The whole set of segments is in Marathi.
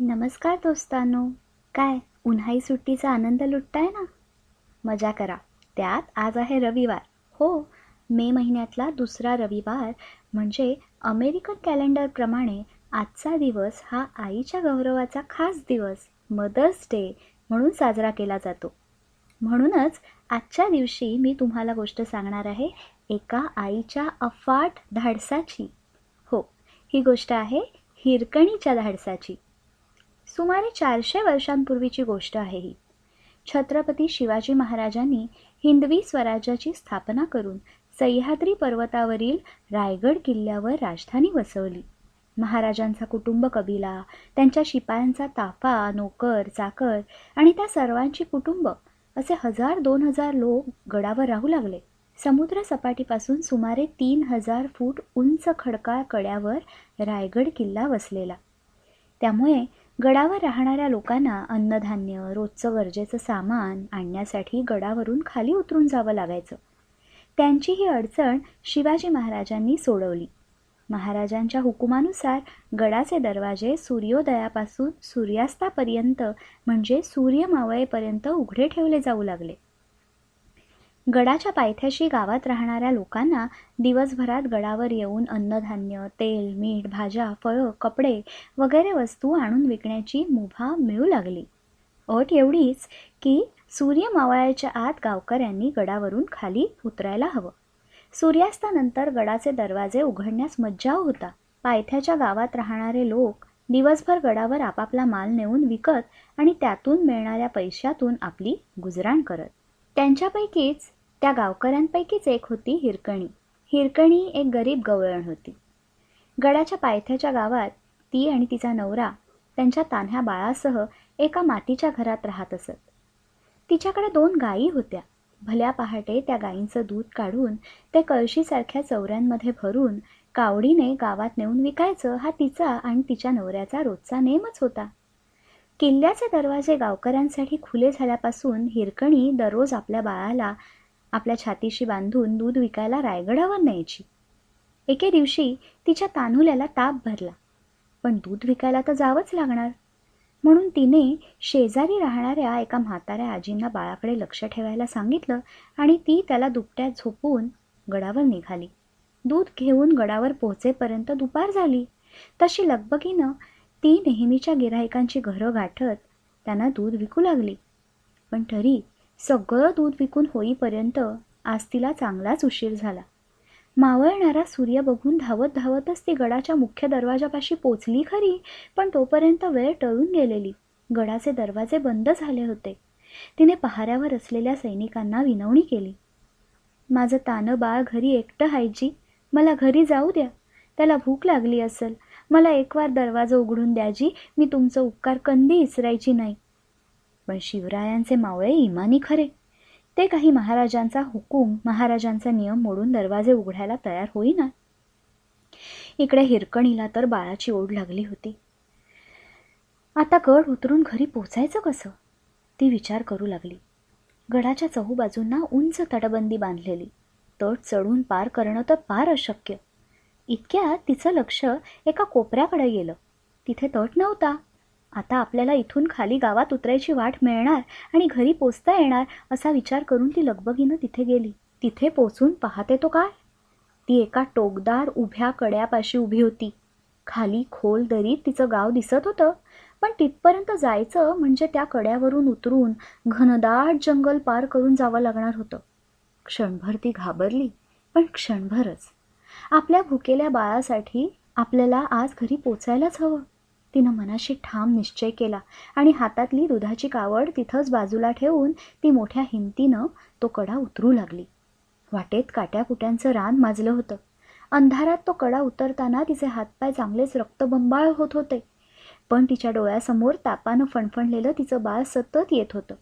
नमस्कार दोस्तांनो. काय उन्हाळी सुट्टीचा आनंद लुटताय ना? मजा करा. त्यात आज आहे रविवार. हो मे महिन्यातला दुसरा रविवार म्हणजे अमेरिकन कॅलेंडरप्रमाणे आजचा दिवस हा आईच्या गौरवाचा खास दिवस मदर्स डे म्हणून साजरा केला जातो. म्हणूनच आजच्या दिवशी मी तुम्हाला गोष्ट सांगणार आहे एका आईच्या अफाट धाडसाची. हो ही गोष्ट आहे हिरकणीच्या धाडसाची. सुमारे चारशे वर्षांपूर्वीची गोष्ट आहे ही. छत्रपती शिवाजी महाराजांनी हिंदवी स्वराज्याची स्थापना करून सह्याद्री पर्वतावरील रायगड किल्ल्यावर राजधानी वसवली. महाराजांचा कुटुंब कबिला त्यांच्या शिपायांचा ताफा नोकर चाकर आणि त्या सर्वांची कुटुंब असे हजार दोन हजार लोक गडावर राहू लागले. समुद्र सपाटीपासून सुमारे तीन हजार फूट उंच खडकाळ कड्यावर रायगड किल्ला वसलेला. त्यामुळे गडावर राहणाऱ्या लोकांना अन्नधान्य रोजचं गरजेचं सामान आणण्यासाठी गडावरून खाली उतरून जावं लागायचं. त्यांची ही अडचण शिवाजी महाराजांनी सोडवली. महाराजांच्या हुकुमानुसार गडाचे दरवाजे सूर्योदयापासून सूर्यास्तापर्यंत म्हणजे सूर्य मावळेपर्यंत उघडे ठेवले जाऊ लागले. गडाच्या पायथ्याशी गावात राहणाऱ्या लोकांना दिवसभरात गडावर येऊन अन्नधान्य तेल मीठ भाज्या फळं कपडे वगैरे वस्तू आणून विकण्याची मुभा मिळू लागली. अट एवढीच की सूर्य मावळ्याच्या आत गावकऱ्यांनी गडावरून खाली उतरायला हवं. सूर्यास्तानंतर गडाचे दरवाजे उघडण्यास मज्जाव होता. पायथ्याच्या गावात राहणारे लोक दिवसभर गडावर आपापला माल नेऊन विकत आणि त्यातून मिळणाऱ्या पैशातून आपली गुजराण करत. त्यांच्यापैकीच त्या गावकऱ्यांपैकीच एक होती हिरकणी. हिरकणी एक गरीब गवळण होती. गडाच्या पायथ्याच्या गावात ती आणि तिचा नवरा त्यांच्या तान्ह्या बाळासह एका मातीच्या घरात राहत असत. तिच्याकडे दोन गायी होत्या. भल्या पहाटे त्या गायींचं दूध काढून ते कळशीसारख्या चौऱ्यांमध्ये भरून कावडीने गावात नेऊन विकायचं हा तिचा आणि तिच्या नवऱ्याचा रोजचा नेमच होता. किल्ल्याचे दरवाजे गावकऱ्यांसाठी खुले झाल्यापासून हिरकणी दररोज आपल्या बाळाला आपल्या छातीशी बांधून दूध विकायला रायगडावर न्यायची. एके दिवशी तिच्या तानुल्याला ताप भरला. पण दूध विकायला तर जावंच लागणार. म्हणून तिने शेजारी राहणाऱ्या एका म्हाताऱ्या आजींना बाळाकडे लक्ष ठेवायला सांगितलं आणि ती त्याला दुपट्यात झोपून गडावर निघाली. दूध घेऊन गडावर पोहोचेपर्यंत दुपार झाली. तशी लगबगीनं ती नेहमीच्या गिराहिकांची घरं गाठत त्यांना दूध विकू लागली. पण तरी सगळं दूध विकून होईपर्यंत आज तिला चांगलाच उशीर झाला. मावळणारा सूर्य बघून धावत धावतच ती गडाच्या मुख्य दरवाजापाशी पोचली खरी पण तोपर्यंत वेळ टळून गेलेली. गडाचे दरवाजे बंद झाले होते. तिने पहाऱ्यावर असलेल्या सैनिकांना विनवणी केली. माझं तानं बाळ घरी एकटं हायजी मला घरी जाऊ द्या. त्याला भूक लागली असेल. मला एक वार दरवाजा उघडून द्याजी मी तुमचं उपकार कंदी इसरायची नाही. पण शिवरायांचे मावळे इमानी खरे. ते काही महाराजांचा हुकूम महाराजांचा नियम मोडून दरवाजे उघडायला तयार होईना. इकडे हिरकणीला तर बाळाची ओढ लागली होती. आता गड उतरून घरी पोचायचं कसं? ती विचार करू लागली. गडाच्या चहूबाजूंना उंच तटबंदी बांधलेली. तट चढून पार करणं तर फार अशक्य. इतक्यात तिचं लक्ष एका कोपऱ्याकडे गेलं. तिथे तट नव्हता. आता आपल्याला इथून खाली गावात उतरायची वाट मिळणार आणि घरी पोचता येणार असा विचार करून ती लगबगीनं तिथे गेली. तिथे पोचून पाहते तो काय? ती एका टोकदार उभ्या कड्यापाशी उभी होती. खाली खोल दरीत तिचं गाव दिसत होतं पण तिथपर्यंत जायचं म्हणजे त्या कड्यावरून उतरून घनदाट जंगल पार करून जावं लागणार होतं. क्षणभर ती घाबरली पण क्षणभरच. आपल्या भुकेल्या बाळासाठी आपल्याला आज घरी पोचायलाच हवं. तिनं मनाशी ठाम निश्चय केला आणि हातातली दुधाची कावड तिथंच बाजूला ठेवून ती मोठ्या हिमतीनं तो कडा उतरू लागली. वाटेत काट्याकुट्यांचं रान माजलं होतं. अंधारात तो कडा उतरताना तिचे हातपाय चांगलेच रक्तबंबाळ होत होते. पण तिच्या डोळ्यासमोर तापानं फणफणलेलं तिचं बाळ सतत येत होतं.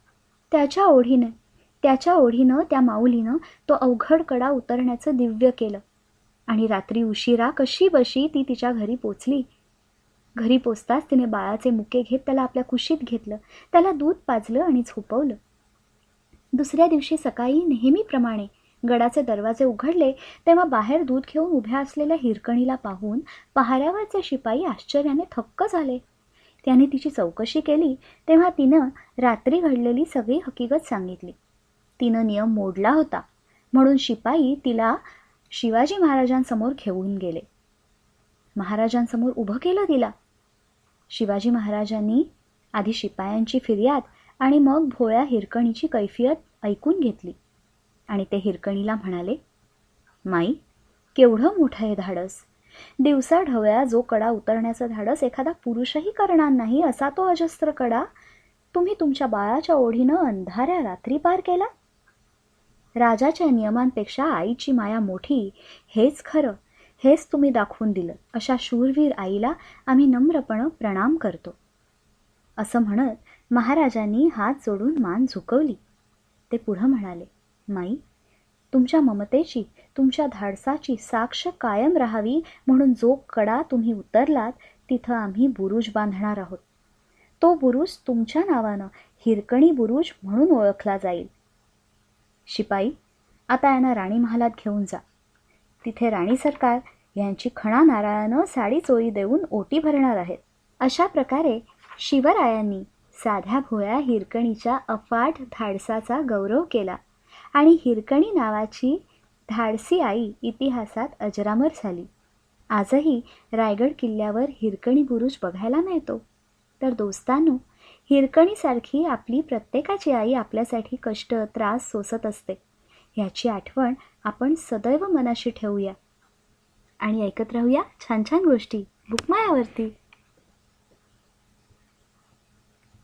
त्याच्या ओढीनं त्याच्या ओढीनं त्या माऊलीनं तो अवघड कडा उतरण्याचं दिव्य केलं. आणि रात्री उशिरा कशी बशी ती तिच्या घरी पोचली? घरी पोचताच तिने बाळाचे मुके घेत त्याला आपल्या कुशीत घेतलं. त्याला दूध पाजलं आणि झोपवलं. दुसऱ्या दिवशी सकाळी नेहमीप्रमाणे गडाचे दरवाजे उघडले तेव्हा बाहेर दूध घेऊन उभ्या असलेल्या हिरकणीला पाहून पहाऱ्यावरचे शिपाई आश्चर्याने थक्क झाले. त्याने तिची चौकशी केली तेव्हा तिनं रात्री घडलेली सगळी हकीकत सांगितली. तिनं नियम मोडला होता. म्हणून शिपाई तिला शिवाजी महाराजांसमोर घेऊन गेले. महाराजांसमोर उभं केलं तिला. शिवाजी महाराजांनी आधी शिपायांची फिर्याद आणि मग भोळ्या हिरकणीची कैफियत ऐकून घेतली. आणि ते हिरकणीला म्हणाले माई केवढं मोठं हे धाडस. दिवसा ढवळ्या जो कडा उतरण्याचं धाडस एखादा पुरुषही करणार नाही असा तो अजस्त्र कडा तुम्ही तुमच्या बाळाच्या ओढीनं अंधाऱ्या रात्री पार केला? राजाच्या नियमांपेक्षा आईची माया मोठी हेच खरं हेच तुम्ही दाखवून दिलं अशा शूरवीर आईला आम्ही नम्रपणं प्रणाम करतो. असं म्हणत महाराजांनी हात जोडून मान झुकवली. ते पुढं म्हणाले माई तुमच्या ममतेची तुमच्या धाडसाची साक्ष कायम राहावी म्हणून जो कडा तुम्ही उतरलात तिथं आम्ही बुरुज बांधणार आहोत. तो बुरुज तुमच्या नावानं हिरकणी बुरुज म्हणून ओळखला जाईल. शिपाई आता यांना राणी महालात घेऊन जा. तिथे राणी सरकार यांची खणा नारळानं साडी चोळी देऊन ओटी भरणार आहेत. अशा प्रकारे शिवरायांनी साध्या भोळ्या हिरकणीच्या अफाट धाडसाचा गौरव केला आणि हिरकणी नावाची धाडसी आई इतिहासात अजरामर झाली. आजही रायगड किल्ल्यावर हिरकणी बुरुज बघायला मिळतो. तर दोस्तांनो हिरकणीसारखी आपली प्रत्येकाची आई आपल्यासाठी कष्ट त्रास सोसत असते. ह्याची आठवण आपण सदैव मनाशी ठेवूया. आणि ऐकत राहूया छान छान गोष्टी बुकमायावरती.